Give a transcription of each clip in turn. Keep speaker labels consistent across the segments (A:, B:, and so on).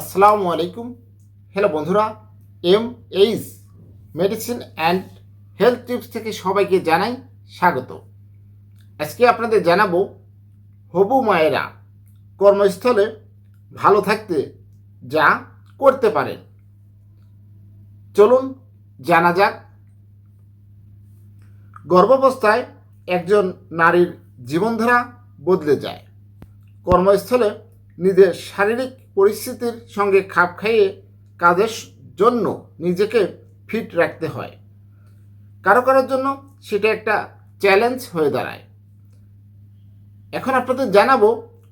A: আসসালামু আলাইকুম। হ্যালো বন্ধুরা M H medicine and health tips থেকে সবাইকে জানাই স্বাগত। আজকে আপনাদের জানাব, হবু মায়েরা কর্মস্থলে ভালো থাকতে যা করতে পারেন। চলুন জানা যাক, গর্ভাবস্থায় একজন নারীর জীবনধারা বদলে যায়। কর্মস্থলে নিজের শারীরিক পরিস্থিতির সঙ্গে খাপ খাইয়ে কাজের জন্য নিজেকে ফিট রাখতে হয়। কারও কারোর জন্য সেটা একটা চ্যালেঞ্জ হয়ে দাঁড়ায়। এখন আপনাদের জানাব,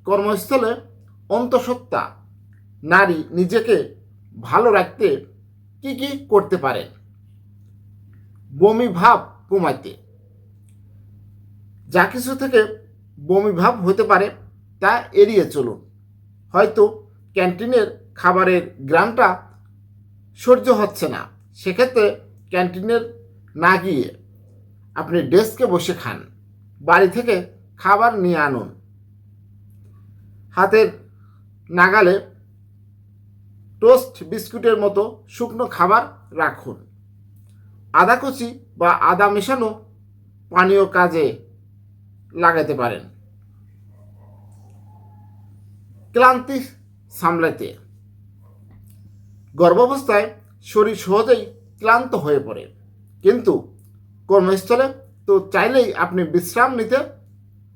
A: কর্মস্থলে অন্তঃসত্ত্বা নারী নিজেকে ভালো রাখতে কি কি করতে পারেন বমি ভাব কমাতে। যা কিছু থেকে বমি ভাব হতে পারে তা এড়িয়ে চলুন। হয়তো ক্যান্টিনের খাবারের গ্রামটা সহ্য হচ্ছে না। সেক্ষেত্রে ক্যান্টিনের না গিয়ে আপনি ডেস্কে বসে খান, বাড়ি থেকে খাবার নিয়ে আনুন। হাতের নাগালে টোস্ট, বিস্কুটের মতো শুকনো খাবার রাখুন। আদা কুচি বা আদা মেশানো পানীয় কাজে লাগাতে পারেন। ক্লান্তি সামলাতে গর্ভাবস্থায় শরীর সহজেই ক্লান্ত হয়ে পড়ে। কিন্তু কর্মস্থলে তো চাইলেই আপনি বিশ্রাম নিতে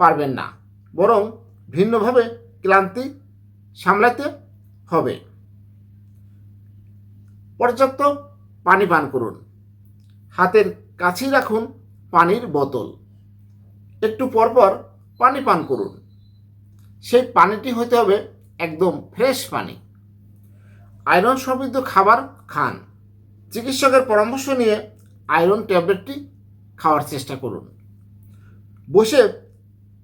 A: পারবেন না, বরং ভিন্নভাবে ক্লান্তি সামলাতে হবে। পর্যাপ্ত পানি পান করুন। হাতের কাছেই রাখুন পানির বোতল। একটু পরপর পানি পান করুন। সেই পানিটি হতে হবে একদম ফ্রেশ পানি। আয়রন সমৃদ্ধ খাবার খান। চিকিৎসকের পরামর্শ নিয়ে আয়রন ট্যাবলেটটি খাওয়ার চেষ্টা করুন। বসে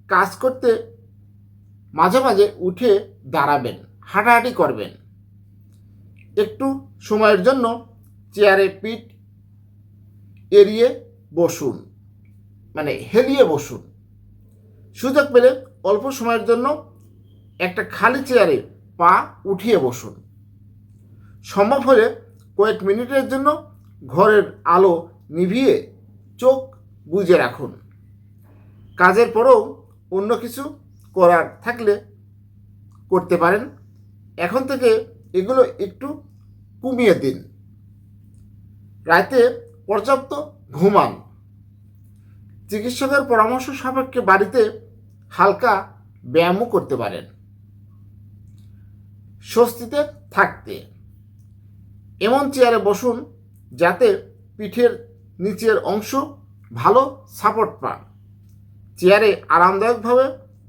A: কাজ করতে মাঝে মাঝে উঠে দাঁড়াবেন, হাঁটাহাঁটি করবেন। একটু সময়ের জন্য চেয়ারে পিঠ এড়িয়ে বসুন মানে হেলিয়ে বসুন। সুযোগ পেলে অল্প সময়ের জন্য একটা খালি চেয়ারে পা উঠিয়ে বসুন। সম্ভব হলে কয়েক মিনিটের জন্য ঘরের আলো নিভিয়ে চোখ বুজে রাখুন। কাজের পরেও অন্য কিছু করার থাকলে করতে পারেন। এখন থেকে এগুলো একটু কমিয়ে দিন। রাতে পর্যাপ্ত ঘুমান। চিকিৎসকের পরামর্শ সাপেক্ষে বাড়িতে হালকা ব্যায়ামও করতে পারেন। স্বস্তিতে থাকতে। এমন চেয়ারে বসুন যাতে পিঠের নিচের অংশ ভালো সাপোর্ট পান চেয়ারে আরামদায়কভাবে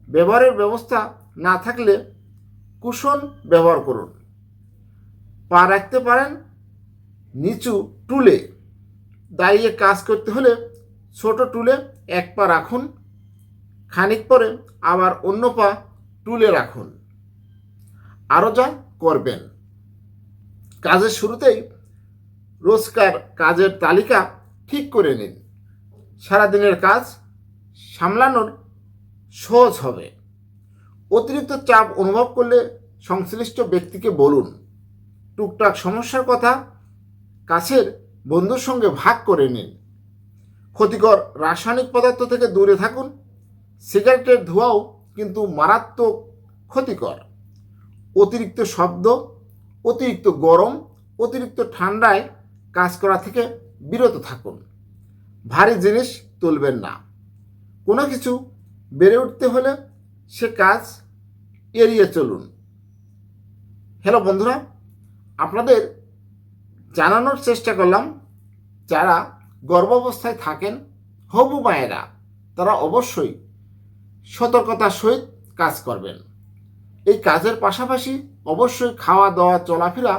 A: ব্যবহারের ব্যবস্থা না থাকলে কুশন ব্যবহার করুন। পা রাখতে পারেন নিচু টুলে। দাঁড়িয়ে কাজ করতে হলে ছোট টুলে এক পা রাখুন। খানিক পরে আবার অন্য পা টুলে রাখুন। আরও যা করবেন। কাজের শুরুতেই রোজকার কাজের তালিকা ঠিক করে নিন। সারাদিনের কাজ সামলানোর সহজ হবে। অতিরিক্ত চাপ অনুভব করলে সংশ্লিষ্ট ব্যক্তিকে বলুন। টুকটাক সমস্যার কথা কাছের বন্ধুর সঙ্গে ভাগ করে নিন। ক্ষতিকর রাসায়নিক পদার্থ থেকে দূরে থাকুন। সিগারেটের ধোঁয়াও কিন্তু মারাত্মক ক্ষতিকর। অতিরিক্ত শব্দ, অতিরিক্ত গরম, অতিরিক্ত ঠান্ডায় কাজ করা থেকে বিরত থাকুন। ভারী জিনিস তুলবেন না। কোনো কিছু বেড়ে উঠতে হলে সে কাজ এড়িয়ে চলুন। হ্যালো বন্ধুরা, আপনাদের জানানোর চেষ্টা করলাম, যারা গর্ভাবস্থায় থাকেন, হবু মায়েরা, তারা অবশ্যই সতর্কতার সহিত কাজ করবেন। এই কাজের পাশাপাশি অবশ্যই খাওয়া, দাওয়া, চলাফেরা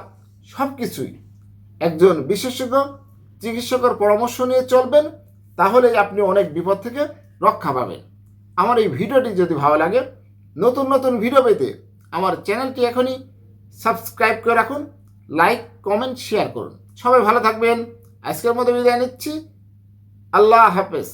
A: সব কিছুই একজন বিশেষজ্ঞ চিকিৎসকের পরামর্শ নিয়ে চলবেন তাহলে আপনি অনেক বিপদ থেকে রক্ষা পাবেন। আমার এই ভিডিওটি যদি ভালো লাগে, নতুন নতুন ভিডিও পেতে আমার চ্যানেলটি এখনই সাবস্ক্রাইব করে রাখুন, লাইক, কমেন্ট, শেয়ার করুন। সবাই ভালো থাকবেন। আজকের মতো বিদায় নিচ্ছি। আল্লাহ হাফেজ।